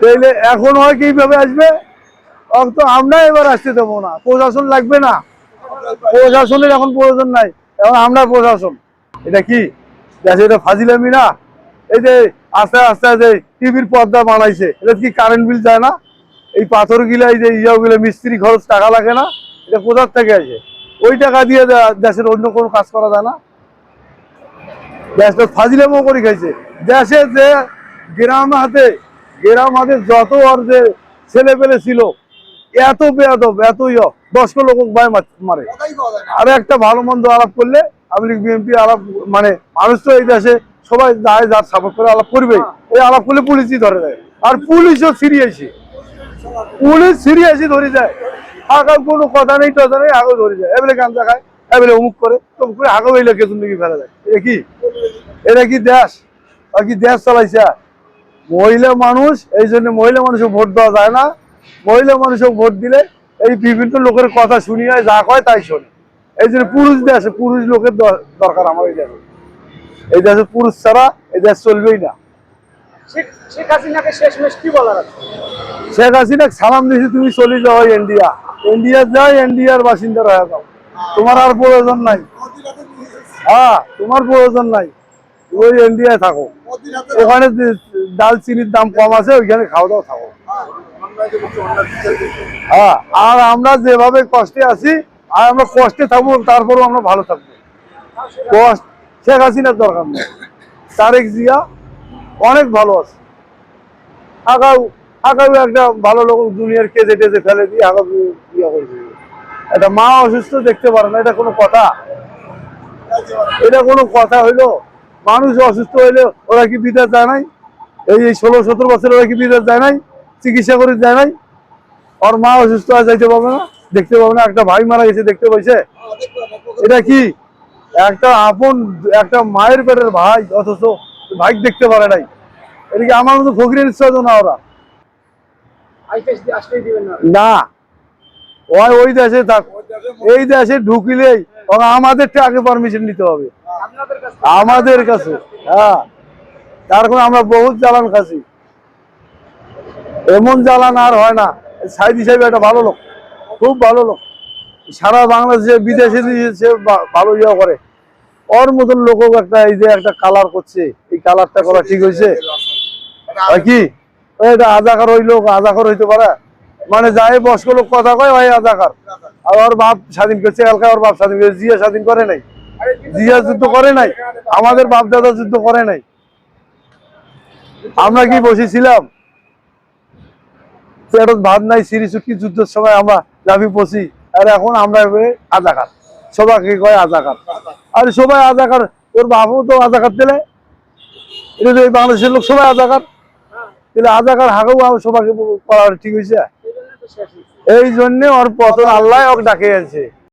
তাইলে এখন হয় কীভাবে আসবে? তো আমরা এবার আসতে দেবো না, প্রশাসন লাগবে না। প্রশাসনের এখন প্রয়োজন নাই, এখন আমরা প্রশাসন। এটা কি? দেশে এটা ফাজিলামি না? এই যে আস্তে আস্তে যে টিভির পর্দা বানাইছে, এটা কি কারেন্ট বিল যায় না? এই পাথর গিলা এই যে ইয়াগুলো, মিস্ত্রি খরচ টাকা লাগে না? এটা কোথার থেকে আসে? ওই টাকা দিয়ে দেশের অন্য কোনো কাজ করা যায় না? দেশটা ফাজিলামও করে খাইছে। দেশে যে গ্রাম হাতে গ্রাম হাতে যত ওর যে ছেলে পেলে ছিল এত বেয়াদব এত ইয় দশ লোক ভাই মারে আর একটা ভালো মন্দ আলাপ করলে আমি বিএনপি আলাপ মানে মানুষ তো এই দেশে সবাই যায় যার সাপোর্ট করে আলাপ করবে। এই আলাপ করলে পুলিশই ধরে দেয়। আর পুলিশও সিরিয়াসই। পুলিশ সিরিয়াসই ধরে যায় আগাও কোনো কথা নেই টথা নেই আগেও ধরে যায় এবারে গাঞ্জা খায় এবারে অমুক করে তো করে আগেও এই লোকে তুমি ফেলা যায়? এটা কি? এটা কি দেশ? আর কি দেশ চালাইছে? মহিলা মানুষ এই জন্য মহিলা মানুষও ভোট দেওয়া যায় না। মহিলা মানুষও ভোট দিলে এই বিভিন্ন লোকের কথা শুনি শুনিয়ে যা কয় তাই শোনে। এই জন্য পুরুষ দেশে পুরুষ লোকের দরকার আমার এই দেশে। এই দেশে পুরুষ ছাড়া এই দেশ চলবেই না। শেখ হাসিনাকে শেষমেশ কি বলার আছে? শেখ হাসিনা সালাম দিয়েছি তুমি চলে যাও ইন্ডিয়া ইন্ডিয়া যাও ইন্ডিয়ার বাসিন্দা হয়ে যাও। তোমার আর প্রয়োজন নাই। হ্যাঁ তোমার প্রয়োজন নাই। ওই ইন্ডিয়ায় থাকো। ওখানে ডাল চিনির দাম কম আছে, ওইখানে খাওয়া দাওয়া থাকো। হ্যাঁ আর আমরা যেভাবে কষ্টে আছি, আর আমরা কষ্টে থাকব, তারপরেও আমরা ভালো থাকব। কষ্ট, শেখ হাসিনার দরকার নেই। তারেক জিয়া অনেক ভালো আছে। আগাও আগাও একটা ভালো লোক দুনিয়ার কেজে টেজে ফেলে দিয়ে আগাও ইয়া করে। একটা মা অসুস্থ দেখতে পারে না, এটা কোনো কথা? এটা কোনো কথা হইল? মানুষ অসুস্থ হইলে ওরা কি বিদেশ যায় নাই? এই ষোলো, সতেরো বছর ওরা কি বিদেশ যায় নাই? চিকিৎসা করে যায় নাই? ওর মা অসুস্থ হয়ে যাইতে পারবে না, দেখতে পাবে না। একটা ভাই মারা গেছে, দেখতে পাইছে? এটা কি? একটা আপন, একটা মায়ের পেটের ভাই, অথচ ভাই দেখতে পারে নাই। এটা কি আমার মতো ফকিরের ইচ্ছা না ওরা? না। ওই ওই দেশে থাক। এই দেশে ঢুকিলেই আমাদের আগে পারমিশন নিতে হবে। আমাদের কাছে। হ্যাঁ। তার কারণে আমরা বহুত জ্বালান খাচ্ছি এমন জ্বালান আর হয় না। সাইদ হিসাবে একটা ভালো লোক, খুব ভালো লোক। সারা বাংলাদেশে বিদেশে সে ভালো ইয়ে করে। ওর মতন লোক একটা এই যে একটা কালার করছে। এই কালারটা করা ঠিক হয়েছে কি? এটা আজাকার ওই লোক, আজাকার হইতে পারে। মানে যাই বয়স্ক লোক কথা কয় ভাই আজাকার। আর ওর বাপ স্বাধীন করছে এলাকা ওর বাপ স্বাধীন করছে। জিয়া স্বাধীন করে নাই। জিয়া যুদ্ধ করে নাই। আমাদের বাপ দাদা যুদ্ধ করে নাই। আমরা কি বসেছিলাম? ভাত নাই, সিঁড়ি চুটকি যুদ্ধের সময় আমরা লাভি পচি আর এখন আমরা আজাকার সবাইকে কয় আজাকার আর সবাই আজাকার তোর বাপও তো আজাকার দিলে। এই বাংলাদেশের লোক সবাই আজাকার তাহলে আজাকার হাগেও সবাইকে করা ঠিক হয়েছে। এই জন্য ওর পতন আল্লাহ ওকে ডাকে আছে